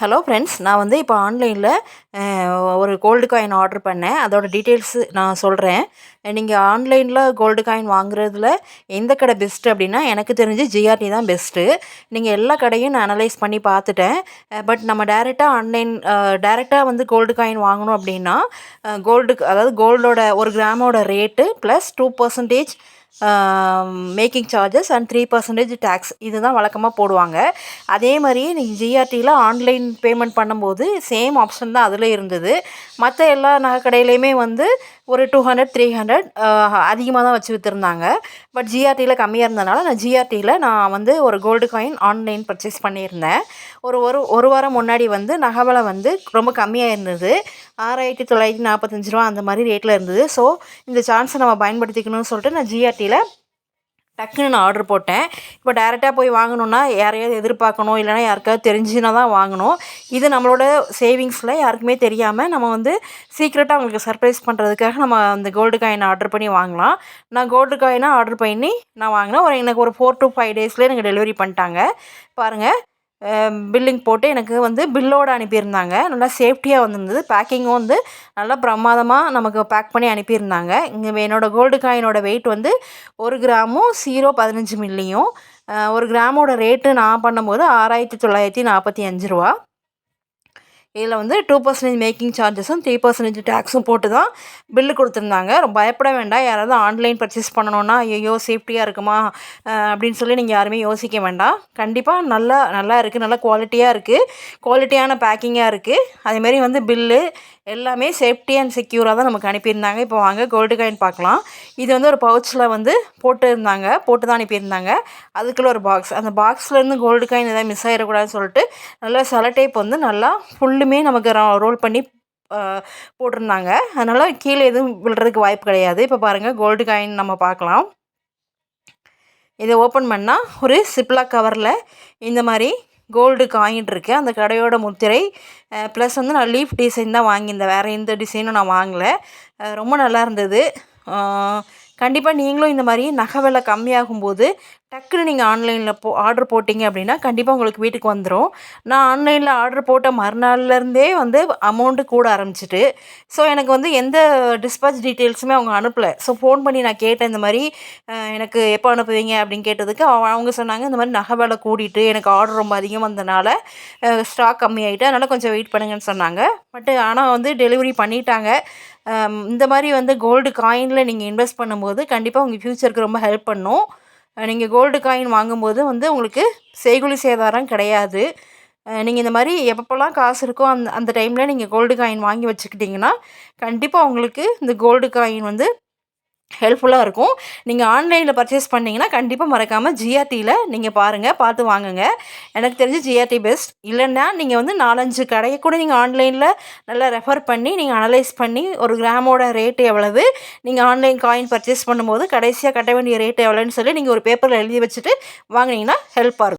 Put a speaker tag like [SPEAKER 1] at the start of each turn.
[SPEAKER 1] Hello friends நான் வந்து இப்போ ஆன்லைனில் ஒரு கோல்டு காயின் ஆர்டர் பண்ணேன். அதோட டீட்டெயில்ஸு நான் சொல்கிறேன் நீங்கள் ஆன்லைனில் கோல்டு காயின் வாங்குறதுல எந்த கடை பெஸ்ட்டு அப்படின்னா எனக்கு தெரிஞ்சு ஜிஆர்டி தான் பெஸ்ட்டு நீங்கள் எல்லா கடையும் நான் அனலைஸ் பண்ணி பார்த்துட்டேன். பட் நம்ம டேரெக்டாக ஆன்லைன் டேரெக்டாக வந்து கோல்டு காயின் வாங்கணும் அப்படின்னா கோல்டு அதாவது கோல்டோட ஒரு கிராமோட rate plus two percentage making charges and three percentage tax இதுதான் வழக்கமாக போடுவாங்க. அதே மாதிரியே நீங்கள் ஜிஆர்டியில் ஆன்லைன் பேமெண்ட் பண்ணும்போது சேம் ஆப்ஷன் தான் அதில் இருந்தது. மற்ற எல்லா நகைக்கடையிலையுமே வந்து ஒரு டூ ஹண்ட்ரட் த்ரீ ஹண்ட்ரட் அதிகமாக தான் வச்சு விற்றுருந்தாங்க பட் ஜிஆர்டியில் கம்மியாக இருந்ததுனால நான் ஜிஆர்டியில் நான் வந்து ஒரு கோல்டு காயின் ஆன்லைன் பர்ச்சேஸ் பண்ணியிருந்தேன். ஒரு ஒரு ஒரு வாரம் முன்னாடி வந்து நகவலை வந்து ரொம்ப கம்மியாக இருந்தது. ஆறாயிரத்தி தொள்ளாயிரத்தி நாற்பத்தஞ்சு ரூபா அந்த மாதிரி ரேட்டில் இருந்தது. ஸோ இந்த சான்ஸை நம்ம பயன்படுத்திக்கணும்னு சொல்லிட்டு நான் ஜிஆர்டியில் டக்குன்னு நான் ஆர்டர் போட்டேன். இப்போ டேரெக்டாக போய் வாங்கணுன்னா யாரையாவது எதிர்பார்க்கணும் இல்லைனா யாருக்காவது தெரிஞ்சுனா தான் வாங்கணும். இது நம்மளோட சேவிங்ஸில் யாருக்குமே தெரியாமல் நம்ம வந்து சீக்ரெட்டாக அவங்களுக்கு சர்ப்ரைஸ் பண்ணுறதுக்காக நம்ம அந்த கோல்டு காயின் ஆர்டர் பண்ணி வாங்கலாம். நான் கோல்டு காயினாக ஆர்டர் பண்ணி நான் வாங்கினேன். ஒரு எனக்கு ஒரு ஃபோர் டு ஃபைவ் டேஸ்லேயே எனக்கு டெலிவரி பண்ணிட்டாங்க. பாருங்கள் பில்லிங் போட்டு எனக்கு வந்து பில்லோடு அனுப்பியிருந்தாங்க. நல்லா சேஃப்டியாக வந்திருந்தது. பேக்கிங்கும் வந்து நல்லா பிரமாதமாக நமக்கு பேக் பண்ணி அனுப்பியிருந்தாங்க. இங்கே என்னோடய கோல்டு காயினோட வெயிட் வந்து ஒரு கிராமும் ஜீரோ பதினஞ்சு மில்லியும் ஒரு கிராமோட ரேட்டு நான் பண்ணும்போது ஆறாயிரத்தி தொள்ளாயிரத்தி நாற்பத்தி அஞ்சு ரூபா. இதில் வந்து டூ பர்சன்டேஜ் மேக்கிங் சார்ஜஸும் த்ரீ பர்சன்டேஜ் டேக்ஸும் போட்டு தான் பில்லு கொடுத்துருந்தாங்க. பயப்பட வேண்டாம். யாராவது ஆன்லைன் பர்ச்சேஸ் பண்ணணுன்னா ஐயோ சேஃப்டியாக இருக்குமா? அப்படின்னு சொல்லி நீங்கள் யாருமே யோசிக்க வேண்டாம். கண்டிப்பாக நல்லா நல்லா இருக்குது நல்லா குவாலிட்டியாக இருக்குது குவாலிட்டியான பேக்கிங்காக இருக்குது அதேமாரி வந்து பில்லு எல்லாமே சேஃப்டி அண்ட் செக்யூராக தான் நமக்கு அனுப்பியிருந்தாங்க. இப்போ வாங்க கோல்டு காயின் பார்க்கலாம். இது வந்து ஒரு பவுச்சில் வந்து போட்டு இருந்தாங்க போட்டு தான் அனுப்பியிருந்தாங்க. அதுக்குள்ளே ஒரு பாக்ஸ் அந்த பாக்ஸ்லேருந்து கோல்டு காயின் எதாவது மிஸ் ஆகிடக்கூடாதுன்னு சொல்லிட்டு நல்லா செலடேப் வந்து நல்லா ஃபுல் ஃபுல்லுமே நமக்கு ரோல் பண்ணி போட்டிருந்தாங்க. அதனால் கீழே எதுவும் விழுறதுக்கு வாய்ப்பு கிடையாது. இப்போ பாருங்கள் கோல்டு காயின் நம்ம பார்க்கலாம். இதை ஓப்பன் பண்ணால் ஒரு சிப்லா கவரில் இந்த மாதிரி கோல்டு காயின் இருக்குது அந்த கடையோட முத்திரை ப்ளஸ் வந்து நான் லீஃப் டிசைன் தான் வாங்கியிருந்தேன். வேறு எந்த டிசைனும் நான் வாங்கலை. ரொம்ப நல்லா இருந்தது. கண்டிப்பாக நீங்களும் இந்த மாதிரி நகை விலை கம்மியாகும்போது டக்குன்னு நீங்கள் ஆன்லைனில் போ ஆர்டர் போட்டிங்க அப்படின்னா கண்டிப்பாக உங்களுக்கு வீட்டுக்கு வந்துடும் நான் ஆன்லைனில் ஆர்டர் போட்ட மறுநாள்லேருந்தே வந்து அமௌண்ட்டு கூட ஆரம்பிச்சிட்டு ஸோ எனக்கு வந்து எந்த டிஸ்பாச் டீட்டெயில்ஸுமே அவங்க அனுப்பலை. ஸோ ஃபோன் பண்ணி நான் கேட்டேன் இந்த மாதிரி எனக்கு எப்போ அனுப்புவீங்க? அப்படின்னு கேட்டதுக்கு அவங்க சொன்னாங்க இந்த மாதிரி நகை விலை கூடிட்டு எனக்கு ஆர்டர் ரொம்ப அதிகம் வந்தனால ஸ்டாக் கம்மியாயிட்டு அதனால் கொஞ்சம் வெயிட் பண்ணுங்கன்னு சொன்னாங்க. பட் ஆனால் வந்து டெலிவரி பண்ணிட்டாங்க. இந்த மாதிரி வந்து கோல்டு காயினில் நீங்கள் இன்வெஸ்ட் பண்ணும்போது கண்டிப்பாக உங்கள் ஃப்யூச்சருக்கு ரொம்ப ஹெல்ப் பண்ணும். நீங்கள் கோல்டு காயின் வாங்கும்போது வந்து உங்களுக்கு செய்குலி சேதாரம் கிடையாது. நீங்கள் இந்த மாதிரி எப்பப்போல்லாம் காசு இருக்கோ அந்த அந்த டைமில் நீங்கள் கோல்டு காயின் வாங்கி வச்சுக்கிட்டிங்கன்னா கண்டிப்பாக உங்களுக்கு இந்த கோல்டு காயின் வந்து ஹெல்ப்ஃபுல்லாக இருக்கும். நீங்கள் ஆன்லைனில் பர்ச்சேஸ் பண்ணிங்கன்னா கண்டிப்பாக மறக்காமல் ஜிஆர்டியில் நீங்கள் பாருங்கள் பார்த்து வாங்குங்க. எனக்கு தெரிஞ்சு ஜிஆர்டி பெஸ்ட் இல்லைன்னா நீங்கள் வந்து நாலஞ்சு கடையை கூட நீங்கள் ஆன்லைனில் நல்லா ரெஃபர் பண்ணி நீங்கள் அனலைஸ் பண்ணி ஒரு கிராமோட ரேட்டு எவ்வளவு நீங்கள் ஆன்லைன் காயின் பர்ச்சேஸ் பண்ணும்போது கடைசியாக கட்ட வேண்டிய ரேட்டு எவ்வளோன்னு சொல்லி நீங்கள் ஒரு பேப்பரில் எழுதி வச்சுட்டு வாங்கினீங்கன்னா ஹெல்ப்பாக இருக்கும்.